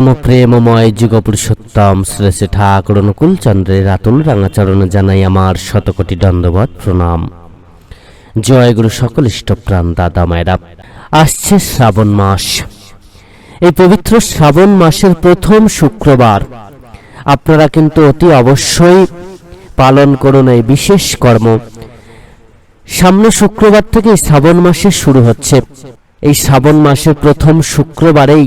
পরম প্রেমময় যুগপুরুষোত্তম শ্রী শ্রী ঠাকুর অনুকূল চন্দ্রের আতুল রাঙাচরণ জানাই আমার শতকোটি দণ্ডবত প্রণাম। জয় গুরু সকল ইষ্টপ্রাণ দাদা মায়েরা। আসছে শ্রাবণ মাস। এই পবিত্র শ্রাবণ মাসের প্রথম শুক্রবার। আপনারা কিন্তু অতি অবশ্যই পালন করুন এই বিশেষ কর্ম। সামনে শুক্রবার থেকে শ্রাবণ মাসে শুরু হচ্ছে। এই শ্রাবণ মাসের প্রথম শুক্রবারেই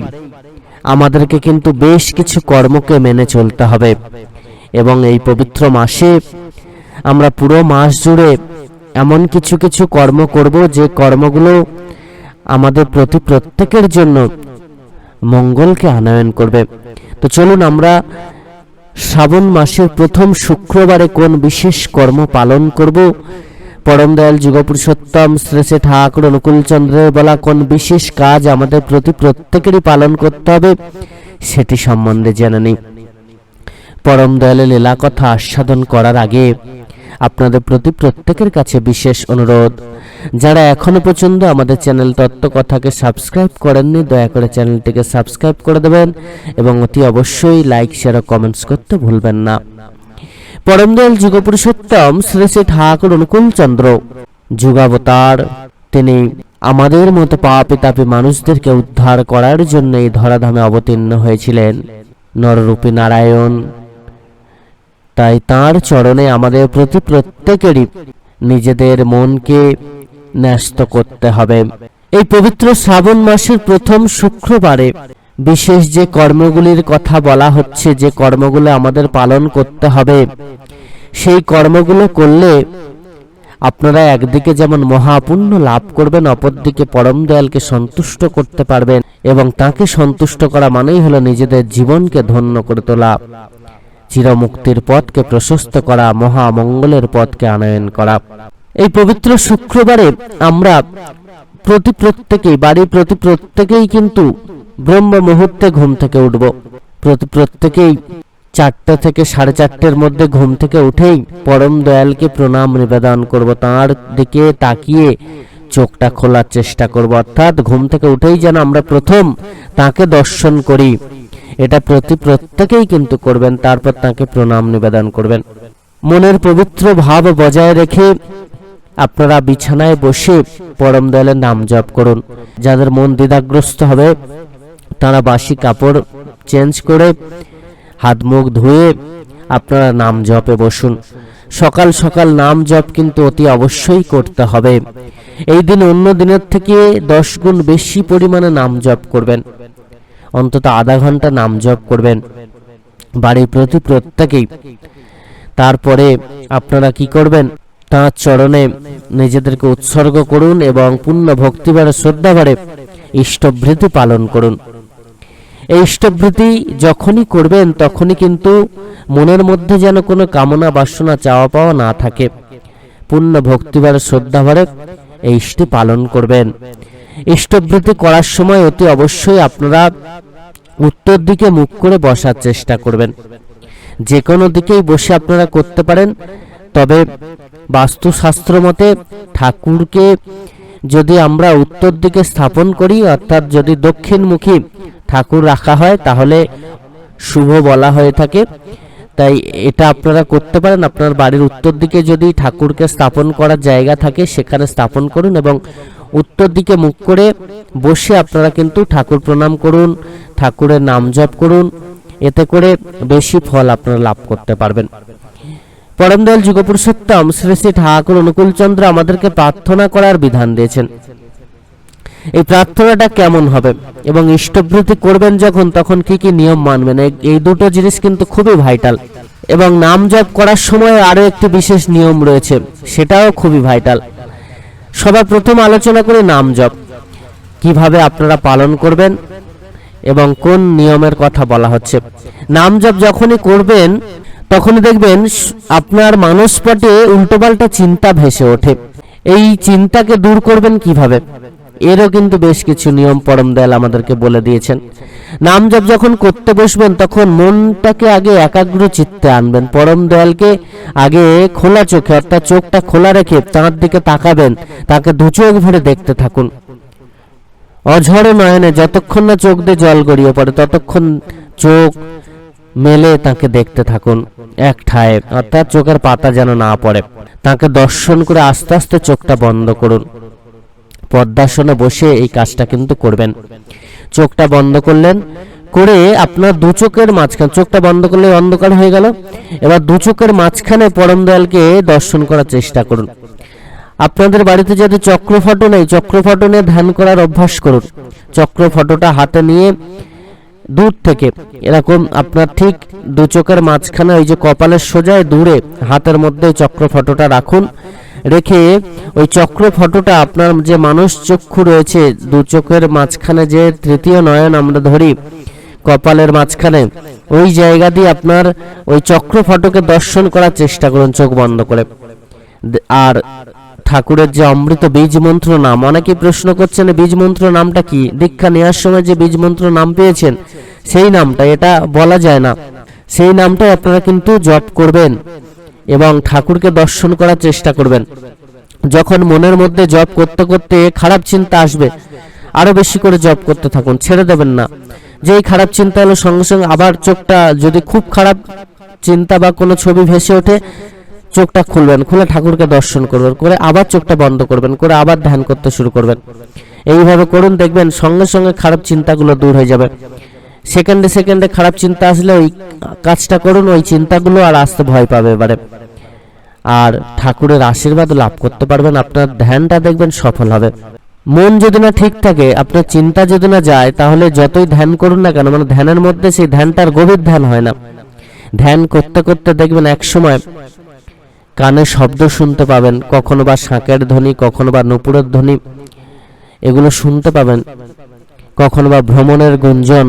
আমাদেরকে কিন্তু বেশ কিছু কর্মকে মেনে চলতে হবে। এবং এই পবিত্র মাসে আমরা পুরো মাস জুড়ে এমন কিছু কিছু কর্ম করব, যে কর্মগুলো আমাদের প্রতি প্রত্যেকের জন্য মঙ্গলকে আনয়ন করবে। তো চলুন আমরা শ্রাবণ মাসের প্রথম শুক্রবারে কোন বিশেষ কর্ম পালন করব পরম দয়াল যুগপুরুষোত্তম শ্রী শ্রী ঠাকুর অনুকূলচন্দ্রের বলা কোন বিশেষ কাজ আমাদের প্রতি প্রত্যেকেরই পালন করতে হবে, সেটি সম্বন্ধে জেনে নিই। পরম দয়ালের লীলা কথা আস্বাদন করার আগে আপনাদের প্রতি প্রত্যেকের কাছে বিশেষ অনুরোধ। যারা এখনও পর্যন্ত আমাদের চ্যানেল তত্ত্ব কথাকে সাবস্ক্রাইব করেননি, দয়া করে চ্যানেলটিকে সাবস্ক্রাইব করে দেবেন এবং অতি অবশ্যই লাইক, শেয়ার ও কমেন্টস করতে ভুলবেন না। পরমদয়াল যুগপুরুষোত্তম শ্রী শ্রী ঠাকুর অনুকূল চন্দ্র। যুগাবতার, তিনি আমাদের মতো পাপি তাপি মানুষদেরকে উদ্ধার করার জন্য এই ধরাধামে অবতীর্ণ হয়েছিলেন। নররূপী নারায়ণ, তাই তার চরণে আমাদের প্রতি প্রত্যেকেরই নিজেদের মনকে ন্যস্ত করতে হবে। এই পবিত্র শ্রাবণ মাসের প্রথম শুক্রবারে বিশেষ যে কর্মগুলির কথা বলা হচ্ছে, যে কর্মগুলো আমাদের পালন করতে হবে, সেই কর্মগুলো করলে আপনারা একদিকে যেমন মহাপুণ্য লাভ করবেন, অপরদিকে পরম দয়ালকে সন্তুষ্ট করতে পারবেন এবং তাকে সন্তুষ্ট করা মানেই হলো নিজেদের জীবনকে ধন্য করে তোলা। চিরমুক্তির পথকে প্রশস্ত করা, মহামঙ্গলের পথকে আনয়ন করা। এই পবিত্র শুক্রবারে আমরা প্রতি প্রত্যেকেই, বাড়ির প্রতি প্রত্যেকেই কিন্তু ব্রহ্ম মুহূর্তে ঘুম থেকে উঠব। প্রতি প্রত্যেকেই চারটে থেকে সাড়ে চারটের মধ্যে ঘুম থেকে উঠেই পরম দয়ালকে প্রণাম নিবেদন করব। তার দিকে তাকিয়ে চোখটা খোলার চেষ্টা করব। অর্থাৎ ঘুম থেকে উঠেই যেন আমরা প্রথম তাকে দর্শন করি। এটা প্রতি প্রত্যেকেই কিন্তু করবেন, তারপর তাকে প্রণাম নিবেদন করবেন। মনের পবিত্র ভাব বজায় রেখে আপনারা বিছানায় বসে পরম দয়ালের নাম জপ করুন। যাদের মন দ্বিধাগ্রস্ত হবে তারা বাসি কাপড় চেঞ্জ করে হাত মুখ ধুয়ে আপনারা নাম জপে বসুন। সকাল সকাল নাম জপ কিন্তু অতি অবশ্যই করতে হবে। এই দিন অন্য দিনের থেকে দশ গুণ বেশি পরিমাণে নাম জপ করবেন। অন্তত আধা ঘণ্টা নাম জপ করবেন। বাড়ির প্রতি প্রত্যেকেই। তারপরে আপনারা কি করবেন? তাঁর চরণে নিজেদেরকে উৎসর্গ করুন এবং পূর্ণ ভক্তিবারে শ্রদ্ধাবারে ইষ্টভৃতি পালন করুন। এই ইষ্টভৃতি যখনই করবেন, তখনই কিন্তু মনের মধ্যে যেন কোনো কামনা বাসনা চাওয়া পাওয়া না থাকে। পূর্ণ ভক্তিবারে শ্রদ্ধাভারে এই ইষ্টি পালন করবেন। ইষ্টভৃতি করার সময় অতি অবশ্যই আপনারা উত্তর দিকে মুখ করে বসার চেষ্টা করবেন। যে কোনো দিকেই বসে আপনারা করতে পারেন, তবে বাস্তুশাস্ত্র মতে ঠাকুরকে যদি আমরা উত্তর দিকে স্থাপন করি, অর্থাৎ যদি দক্ষিণমুখী ঠাকুর রাখা হয়, তাহলে শুভ বলা হয়ে থাকে। তাই এটা আপনারা করতে পারেন। আপনার বাড়ির উত্তর দিকে যদি ঠাকুরকে স্থাপন করার জায়গা থাকে, সেখানে স্থাপন করুন এবং উত্তর দিকে মুখ করে বসে আপনারা কিন্তু ঠাকুর প্রণাম করুন, ঠাকুরের নাম জপ করুন। এতে করে বেশি ফল আপনারা লাভ করতে পারবেন। পরমদয়াল যুগপুরুষোত্তম শ্রী শ্রী ঠাকুর অনুকূলচন্দ্র আমাদেরকে প্রার্থনা করার বিধান দিয়েছেন। এই প্রার্থনাটা কেমন হবে? এবং ইষ্টভৃতি করবেন যখন, তখন কি কি নিয়ম মানবেন? এই- দুটো জিনিস কিন্তু খুবই ভাইটাল এবং নাম জপ করার সময় আরও একটি বিশেষ নিয়ম রয়েছে, সেটাও খুবই ভাইটাল সবার প্রথম আলোচনা করে নাম জপ। কীভাবে আপনারা পালন করবেন এবং কোন নিয়মের কথা বলা হচ্ছে। নাম জপ যখনই করবেন, তখনই দেখবেন আপনার মানসপটে উল্টোপাল্টা চিন্তা ভেসে ওঠে। এই চিন্তাকে দূর করবেন কীভাবে? এরও কিন্তু বেশ কিছু নিয়ম পরম দয়াল আমাদেরকে বলে দিয়েছেন। নাম জপ যখন করতে বসবেন, তখন মনটাকে আগে একাগ্র চিত্তে আনবেন। পরম দয়ালকে আগে খোলা চোখে, অর্থাৎ চোখটা খোলা রেখে তাঁর দিকে তাকাবেন, তাকে দু চোখ ভরে দেখতে থাকুন। অঝড় নয়নে যতক্ষণ না চোখ দিয়ে জল গড়িয়ে পড়ে, ততক্ষণ চোখ মেলে তাকে দেখতে থাকুন এক ঠায়, অর্থাৎ চোখের পাতা যেন না পড়ে। তাকে দর্শন করে আস্তে আস্তে চোখটা বন্ধ করুন। পদ্মাসনে বসে এই কাজটা কিন্তু করবেন। চোখটা বন্ধ করলেন, করে আপনার দু চোখের মাঝখানে, চোখটা বন্ধ করলে অন্ধকার হয়ে গেল। এবার দু চোখের মাঝখানে পরম দয়ালকে দর্শন করার চেষ্টা করুন। আপনাদের বাড়িতে যদি চক্র ফটো নেই, চক্র ফটো নিয়ে ধ্যান করার অভ্যাস করুন। চক্র ফটোটা হাতে নিয়ে দূর থেকে, এরকম আপনার ঠিক দু চোখের মাঝখানে ওই যে কপালের সোজায় দূরে হাতের মধ্যে চক্র ফটোটা রাখুন। রেখে ওই চক্র ফটোটা আপনার যে মানুষ চক্ষু রয়েছে, দু চোখের মাঝখানে যে তৃতীয় নয়ন আমরা ধরি, কপালের মাঝখানে, ওই জায়গা দিয়ে আপনার ওই চক্র ফটোকে দর্শন করার চেষ্টা করুন চোখ বন্ধ করে। আর ঠাকুরের যে অমৃত বীজ মন্ত্র নাম অনেকেই প্রশ্ন করছেন বীজ মন্ত্র নামটা কি? দীক্ষা নেওয়ার সময় যে বীজ মন্ত্র নাম পেয়েছেন, সেই নামটা, এটা বলা যায় না। সেই নামটাই আপনারা কিন্তু জপ করবেন। এবং ঠাকুরকে দর্শন করার চেষ্টা করবেন। যখন মনের মধ্যে জপ করতে করতে খারাপ চিন্তা আসবে, আরও বেশি করে জপ করতে থাকুন, ছেড়ে দেবেন না। যেই খারাপ চিন্তা হলো সঙ্গে সঙ্গে আবার চোখটা যদি খুব খারাপ চিন্তা বা কোনো ছবি ভেসে ওঠে, চোখটা খুলবেন, খুলে ঠাকুরকে দর্শন করবেন, করে আবার চোখটা বন্ধ করবেন, করে আবার ধ্যান করতে শুরু করবেন। এইভাবে করুন, দেখবেন সঙ্গে সঙ্গে খারাপ চিন্তাগুলো দূর হয়ে যাবে। সেকেন্ডে সেকেন্ডে খারাপ চিন্তা আসলে ওই কাজটা করুন, ওই চিন্তাগুলো আর আসতে ভয় পাবে এবারে। আর ঠাকুরের আশীর্বাদ লাভ করতে পারবেন, আপনার ধ্যানটা দেখবেন সফল হবে। মন যদি না ঠিক থাকে, আপনার চিন্তা যদি না যায়, তাহলে যতই ধ্যান করুন না কেন মানে ধ্যানের মধ্যে সেই ধ্যানটার গভীর ধ্যান হয় না। ধ্যান করতে করতে দেখবেন এক সময় কানে শব্দ শুনতে পাবেন, কখনো বা শাঁকের ধ্বনি, কখনো বা নুপুরের ধ্বনি, এগুলো শুনতে পাবেন। কখনো বা ভ্রমণের গুঞ্জন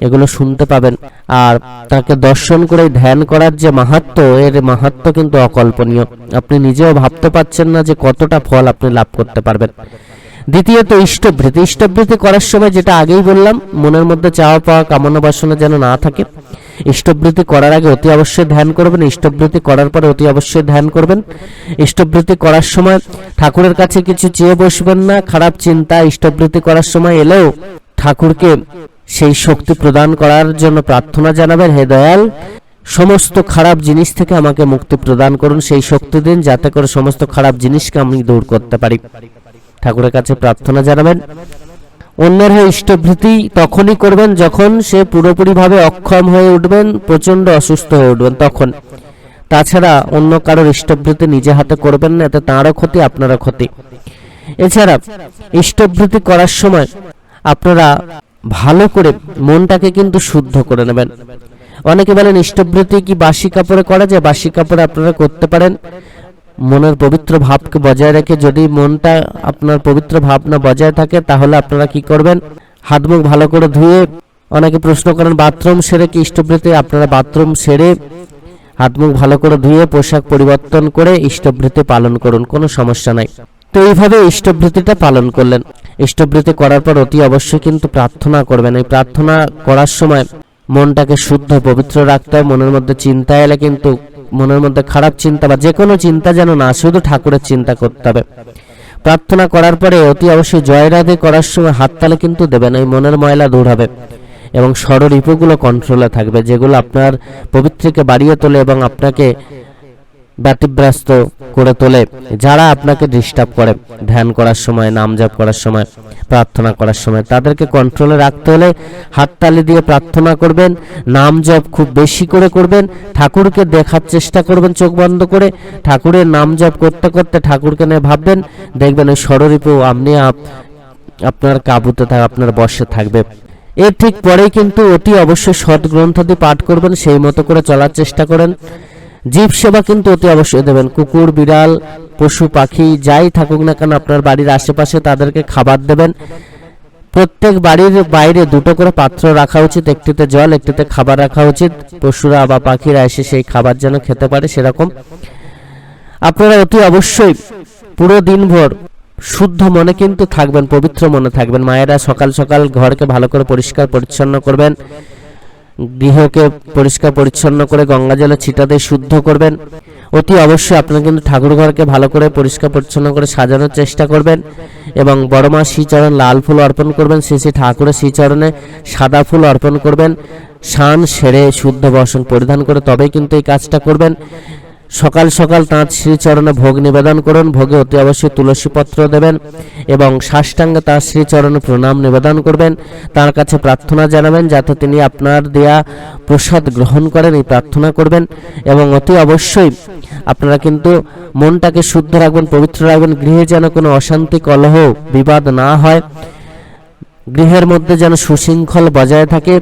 এগুলো শুনতে পাবেন। আর তাকে দর্শন করে ধ্যান করার যে মাহাত্ম এর মাহাত্ম কিন্তু অকল্পনীয়। আপনি নিজেও ভাবতে পারছেন না যে কতটা ফল আপনি লাভ করতে পারবেন। দ্বিতীয়ত, ইষ্টবৃত্তি। ইষ্টবৃত্তি করার সময় যেটা আগেই বললাম, মনের মধ্যে চাওয়া পাওয়া, কামনা বাসনা যেন না থাকে। ইষ্টবৃত্তি করার আগে অতি অবশ্যই ধ্যান করবেন। ইষ্টবৃত্তি করার পরে অতি অবশ্যই ধ্যান করবেন। ইষ্টবৃত্তি করার সময় ঠাকুরের কাছে কিছু চেয়ে বসবেন না। খারাপ চিন্তা ইষ্টবৃত্তি করার সময় এলেও ঠাকুরকে সেই শক্তি প্রদান করার জন্য প্রার্থনা জানাবেন, হে দয়াল। সমস্ত খারাপ জিনিস থেকে আমাকে মুক্তি প্রদান করুন, সেই শক্তি দিন, যাতে করে সমস্ত খারাপ জিনিসকে আমি দূর করতে পারি। ঠাকুরের কাছে প্রার্থনা জানাবেন। অন্যের হয়ে ইষ্টভৃতি তখনই করবেন যখন সে পুরোপুরিভাবে অক্ষম হয়ে উঠবেন প্রচণ্ড অসুস্থ হয়ে উঠবেন তখন। তাছাড়া অন্য কারোর ইষ্টভৃতি নিজে হাতে করবেন না, এতে তাঁরও ক্ষতি, আপনারও ক্ষতি। এছাড়া ইষ্টভৃতি করার সময় আপনারা ভালো করে মনটাকে কিন্তু শুদ্ধ করে নেবেন। অনেকে বলেন ইষ্টভৃতি কি বাসি কাপড়ে করা যায়? বাসি কাপড়ে আপনারা করতে পারেন। মনের পবিত্র ভাবকে বজায় রেখে যদি মনটা আপনার পবিত্র ভাব না বজায় থাকে, তাহলে আপনারা কি করবেন? হাত মুখ ভালো করে ধুয়ে অনেকে প্রশ্ন করেন, বাথরুম সেরে কি ইষ্টবৃত্তি আপনারা বাথরুম সেরে হাত মুখ ভালো করে ধুয়ে পোশাক পরিবর্তন করে ইষ্টবৃত্তি পালন করুন, কোনো সমস্যা নাই। তো এইভাবে ইষ্টবৃত্তিটা পালন করলেন। ইষ্টবৃত্তি করার পর অতি অবশ্যই কিন্তু প্রার্থনা করবেন। এই প্রার্থনা করার সময় মনটাকে শুদ্ধ, পবিত্র রাখতে হয়, মনের মধ্যে চিন্তা এলে কিন্তু মনের মধ্যে খারাপ চিন্তা বা যে কোনো চিন্তা যেন না, শুধু ঠাকুরের চিন্তা করতে হবে। প্রার্থনা করার পরে অতি অবশ্যই জয় রাধে করার সময় হাত হাততালে কিন্তু দেবেন, এই মনের ময়লা দূর হবে এবং ষড়রিপুগুলো কন্ট্রোলে থাকবে, যেগুলো আপনার পবিত্রকে বাড়িয়ে তোলে এবং আপনাকে ব্যতিব্যস্ত করে তোলে, যারা আপনাকে ডিস্টার্ব করে, ধ্যান করার সময় নাম জপ করার সময়, প্রার্থনা করার সময়, তাদেরকে কন্ট্রোলে রাখতে হলে হাততালি দিয়ে প্রার্থনা করবেন নাম জপ খুব বেশি করে করবেন, ঠাকুরকে দেখার চেষ্টা করবেন চোখ বন্ধ করে, ঠাকুরের নাম জপ করতে করতে ঠাকুরকে নিয়ে ভাববেন, দেখবেন ওই ষড়রিপু আপনি আপ- আপনার কাবুতে থাক, আপনার বসে থাকবে। এর ঠিক পরেই কিন্তু অতি অবশ্যই সৎ গ্রন্থাদি পাঠ করবেন, সেই মতো করে চলার চেষ্টা করেন। জীব সেবা কিন্তু অতি অবশ্যই দেবেন। কুকুর, বিড়াল, পশু, পাখি, যাই থাকুক না কেন, আপনার বাড়ির আশেপাশে তাদেরকে খাবার দেবেন। প্রত্যেক বাড়ির বাইরে দুটো করে পাত্র রাখা উচিত, একটিতে জল, একটিতে খাবার রাখা উচিত। পশুরা বা পাখিরা এসে সেই খাবার যেন খেতে পারে সেরকম। আপনারা অতি অবশ্যই পুরো দিনভর শুদ্ধ মনে কিন্তু থাকবেন, পবিত্র মনে থাকবেন। মায়েরা সকাল সকাল ঘরকে ভালো করে পরিষ্কার, পরিচ্ছন্ন করবেন। গৃহকে পরিষ্কার পরিচ্ছন্ন করে গঙ্গা জলে ছিটা দিয়ে শুদ্ধ করবেন। অতি অবশ্যই আপনারা কিন্তু ঠাকুর ঘরকে ভালো করে পরিষ্কার পরিচ্ছন্ন করে সাজানোর চেষ্টা করবেন এবং বড় মা শ্রীচরণ লাল ফুল অর্পণ করবেন, শ্রী ঠাকুরের শ্রীচরণে সাদা ফুল অর্পণ করবেন, শান সেরে শুদ্ধ বসন পরিধান করে তবেই কিন্তু এই কাজটা করবেন। সকাল সকাল তাঁর শ্রীচরণে ভোগ নিবেদন করুন। ভোগে অতি অবশ্যই তুলসী পত্র দেবেন এবং সাষ্টাঙ্গে তাঁর শ্রীচরণে প্রণাম নিবেদন করবেন। তার কাছে প্রার্থনা জানাবেন যাতে তিনি আপনার দেয়া প্রসাদ গ্রহণ করেন, এই প্রার্থনা করবেন। এবং অতি অবশ্যই আপনারা কিন্তু মনটাকে শুদ্ধ রাখবেন, পবিত্র রাখবেন, গৃহে যেন কোনো অশান্তি, কলহ, বিবাদ না হয়। গৃহের মধ্যে যেন সুশৃঙ্খল বজায় থাকে,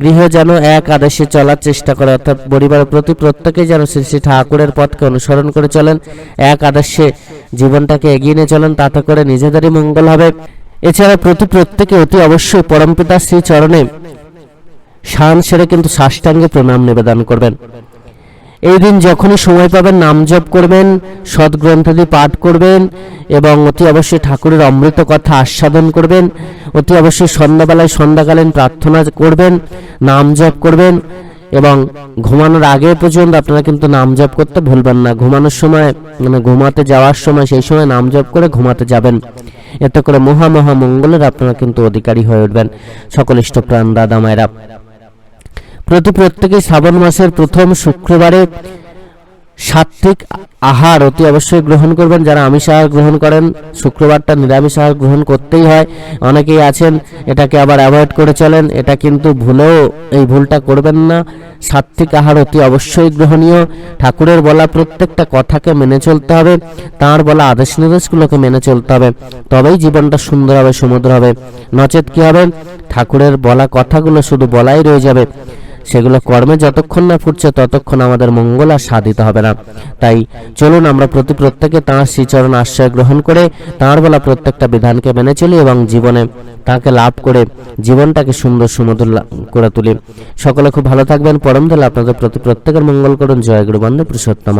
গৃহ যেন এক আদেশে চলার চেষ্টা করে, অর্থাৎ পরিবারের প্রতি প্রত্যেকে যেন শ্রী শ্রী ঠাকুরের পথকে অনুসরণ করে চলেন, এক আদর্শে জীবনটাকে এগিয়ে নিয়ে চলেন, তাতে করে নিজেদেরই মঙ্গল হবে। এছাড়া প্রতি প্রত্যেকে অতি অবশ্যই পরমপিতা শ্রী চরণে শান সেরে কিন্তু সাষ্টাঙ্গে প্রণাম নিবেদন করবেন। এই দিন যখনই সময় পাবেন নাম জপ করবেন সদ্গ্রন্থাদি পাঠ করবেন এবং অতি অবশ্যই ঠাকুরের অমৃত কথা আস্বাদন করবেন, অতি অবশ্যই সন্ধ্যাবেলায় সন্ধ্যাকালীন প্রার্থনা করবেন, নাম জপ করবেন এবং ঘুমানোর আগে পর্যন্ত আপনারা কিন্তু নাম জপ করতে ভুলবেন না। ঘুমানোর সময় মানে ঘুমাতে যাওয়ার সময় সেই সময় নাম জপ করে ঘুমাতে যাবেন। এতে করে মহা মহা মঙ্গলের আপনারা কিন্তু অধিকারী হয়ে উঠবেন। সকল ইষ্টপ্রাণ দাদা মায়েরা। প্রতি প্রত্যেকে শ্রাবণ মাসের প্রথম শুক্রবারে সাত্বিক আহার অতি অবশ্যই গ্রহণ করবেন। যারা আমিষ আহার গ্রহণ করেন, শুক্রবারটা নিরামিষ আহার গ্রহণ করতেই হয়। অনেকেই আছেন, এটাকে আবার অ্যাভয়েড করে চলেন। এটা কিন্তু ভুলেও এই ভুলটা করবেন না। সাত্বিক আহার অতি অবশ্যই গ্রহণীয়। ঠাকুরের বলা প্রত্যেকটা কথাকে মেনে চলতে হবে। তার বলা আদেশ নির্দেশগুলোকে মেনে চলতে হবে। তবেই জীবনটা সুন্দর হবে সমুদ্র হবে। নচেত কী হবে? ঠাকুরের বলা কথাগুলো শুধু বলাই রয়ে যাবে। সেগুলো কর্মে যতক্ষণ না ফুটছে ততক্ষণ আমাদের মঙ্গল আর সাধিত হবে না। তাই চলুন আমরা প্রতি প্রত্যেকে তাঁর শ্রীচরণ আশ্রয় গ্রহণ করে তাঁর বলা প্রত্যেকটা বিধানকে মেনে চলি এবং জীবনে তাকে লাভ করে জীবনটাকে সুন্দর সুমধুর করে তুলি। সকলে খুব ভালো থাকবেন। পরম দিলে আপনাদের প্রতি প্রত্যেকের মঙ্গল করুন। জয় গুরুবন্ধ পুরুষোত্তম